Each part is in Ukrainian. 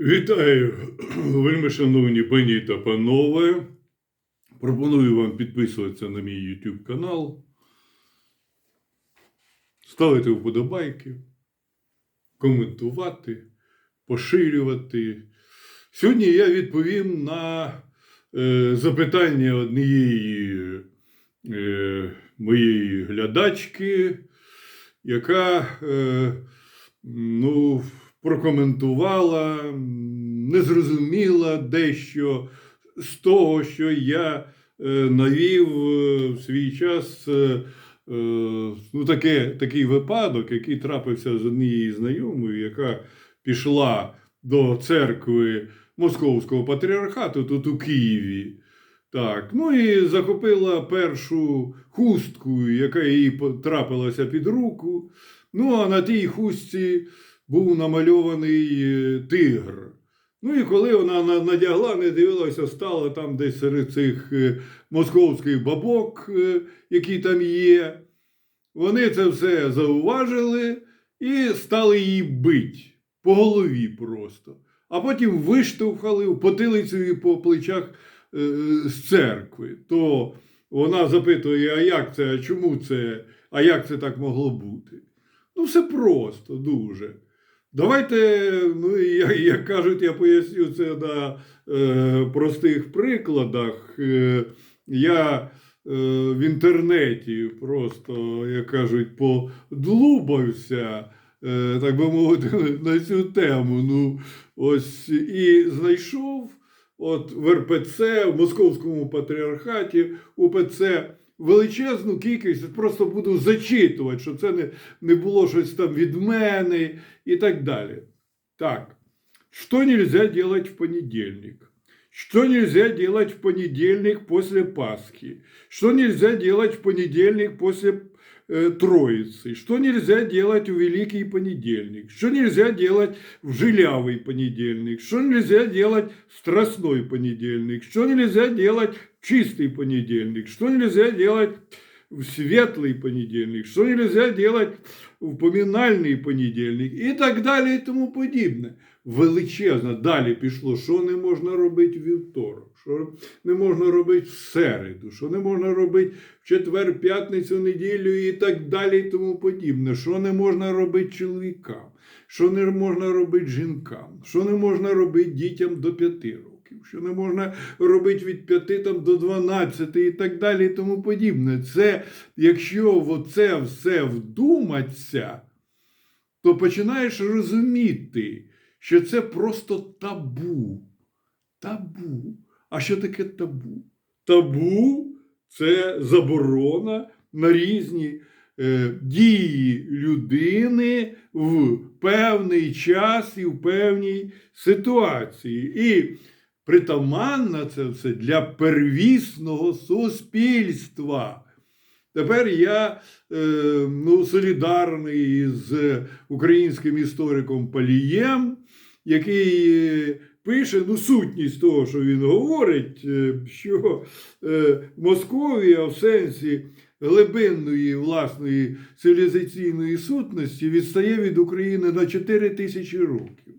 Вітаю, вельми шановні пані та панове. Пропоную вам підписуватися на мій YouTube канал, ставити вподобайки, коментувати, поширювати. Сьогодні я відповім на е, запитання однієї е, моєї глядачки, яка е, ну, прокоментувала, не зрозуміла дещо з того, що я е, навів е, в свій час. е, Ну, таке, такий випадок, який трапився з однією знайомою, яка пішла до церкви Московського патріархату тут у Києві. Так, ну і захопила першу хустку, яка їй трапилася під руку. Ну, а на тій хустці був намальований е, тигр. Ну і коли вона надягла, не дивилася, стала там десь серед цих е, московських бабок, е, які там є. Вони це все зауважили і стали її бить по голові просто. А потім виштовхали в потилицю і по плечах з церкви. То вона запитує, а як це, а чому це, а як це так могло бути? Ну, все просто, дуже. Давайте, ну, як, як кажуть, я поясню це на е, простих прикладах. Е, я е, в інтернеті просто, як кажуть, подлубався, е, так би мовити, на цю тему. Ну, ось, і знайшов от в РПЦ, в Московському патріархаті, УПЦ величезну кількість, просто буду зачитувати, щоб це не, не було щось там від мене і так далі. Так, что нельзя делать в понедельник? Что нельзя делать в понедельник после Пасхи? Что нельзя делать в понедельник после э, Троицы? Что нельзя делать в Великий понедельник? Что нельзя делать в Жилявый понедельник? Что нельзя делать в Страстной понедельник? Что нельзя делать в Чистый понедельник? Что нельзя делать в Светлый понедельник? Что нельзя делать в поминальний понедільник і так далі, і тому подібне. Величезно. Далі пішло, що не можна робити вівторок, що не можна робити в середу, що не можна робити в четвер, п'ятницю, неділю і так далі, і тому подібне. Що не можна робити чоловікам, що не можна робити жінкам, що не можна робити дітям до п'яти років, що не можна робити від п'яти там, до 12 і так далі, і тому подібне. Це якщо в оце все вдуматися, то починаєш розуміти, що це просто табу. Табу. А що таке табу? Табу це заборона на різні е, дії людини в певний час і в певній ситуації. І притаманна це все для первісного суспільства. Тепер я е, ну, солідарний з українським істориком Палієм, який е, пише ну, сутність того, що він говорить, е, що Московія в сенсі глибинної власної цивілізаційної сутності відстає від України на 4 тисячі років.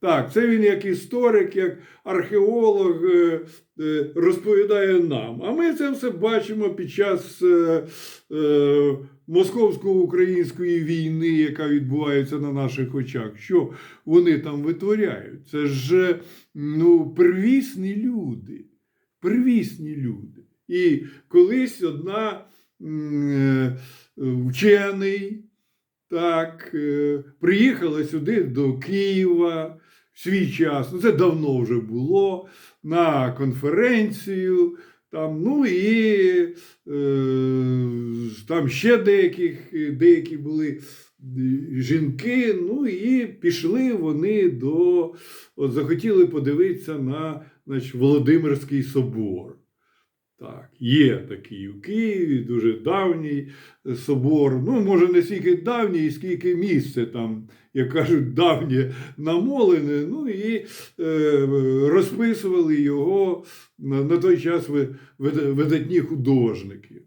Так, це він як історик, як археолог е, е, розповідає нам. А ми це все бачимо під час е, московсько-української війни, яка відбувається на наших очах. Що вони там витворяють? Це ж ну, первісні люди. Первісні люди. І колись одна вчений так, приїхала сюди до Києва свій час. Ну, це давно вже було на конференцію. Там, ну і е, там ще деяких, деякі були жінки. Ну і пішли вони до, от захотіли подивитися на значить, Володимирський собор. Так, є такий у Києві, дуже давній собор. Ну, може, не стільки давній, скільки місце там, як кажуть, давнє намолене. Ну і е, розписували його на, на той час видатні художники.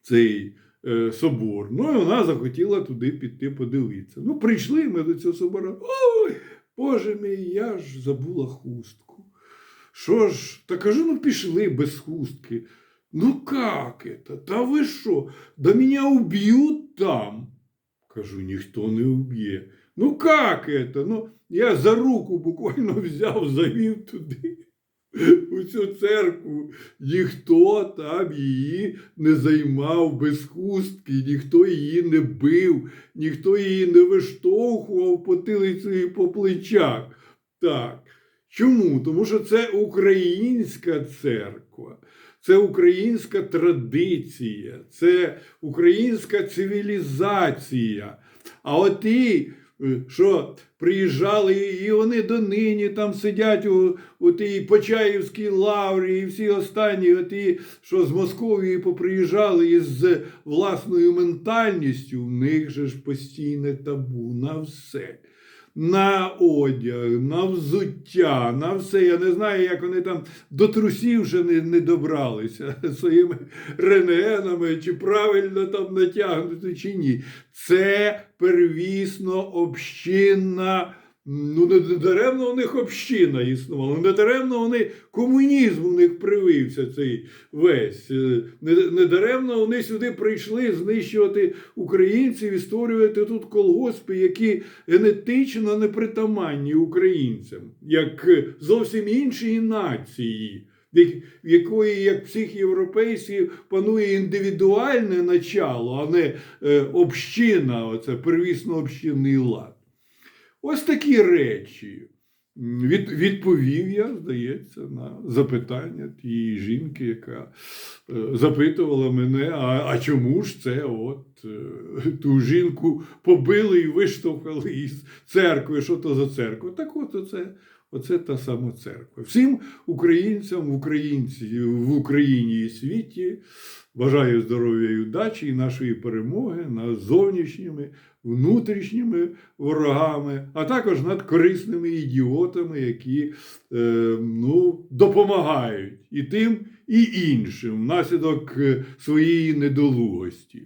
Цей е, собор. Ну, і вона захотіла туди піти подивитися. Ну, прийшли ми до цього собору. Ой, Боже мій, я ж забула хустку. Що ж, та кажу, ну пішли без хустки. Ну как это? Та ви що? Да меня убьют там. Кажу, ніхто не уб'є. Ну как это? Ну, я за руку буквально взяв, завів туди. У цю церкву ніхто там її не займав без хустки, ніхто її не бив, ніхто її не виштовхував потилицю і по плечах. Так. Чому? Тому що це українська церква, це українська традиція, це українська цивілізація. А от ті, е, що приїжджали, і вони донині там сидять у, у тій Почаївській лаврі, і всі останні, оті, що з Московії поприїжджали із власною ментальністю, в них же ж постійне табу на все. На одяг, на взуття, на все. Я не знаю, як вони там до трусів вже не, не добралися своїми рентгенами, чи правильно там натягнути, чи ні. Це первісно общинна. Ну, не даремно у них община існувала, не даремно вони комунізм у них привився цей весь. Е, Не, даремно вони сюди прийшли знищувати українців і створювати тут колгоспи, які генетично непритаманні українцям, як е, зовсім інші нації. в якої, як всіх європейців, панує індивідуальне начало, а не е, община, оце первісно общинний лад. Ось такі речі. Від, відповів я, здається, на запитання тієї жінки, яка е, запитувала мене, а, а чому ж це от е, ту жінку побили і виштовхали із церкви? Що то за церква? Так от оце, оце та сама церква. Всім українцям в, українці, в Україні і світі бажаю здоров'я і удачі і нашої перемоги над зовнішніми, внутрішніми ворогами, а також над корисними ідіотами, які е, ну, допомагають і тим, і іншим внаслідок е, своєї недолугості.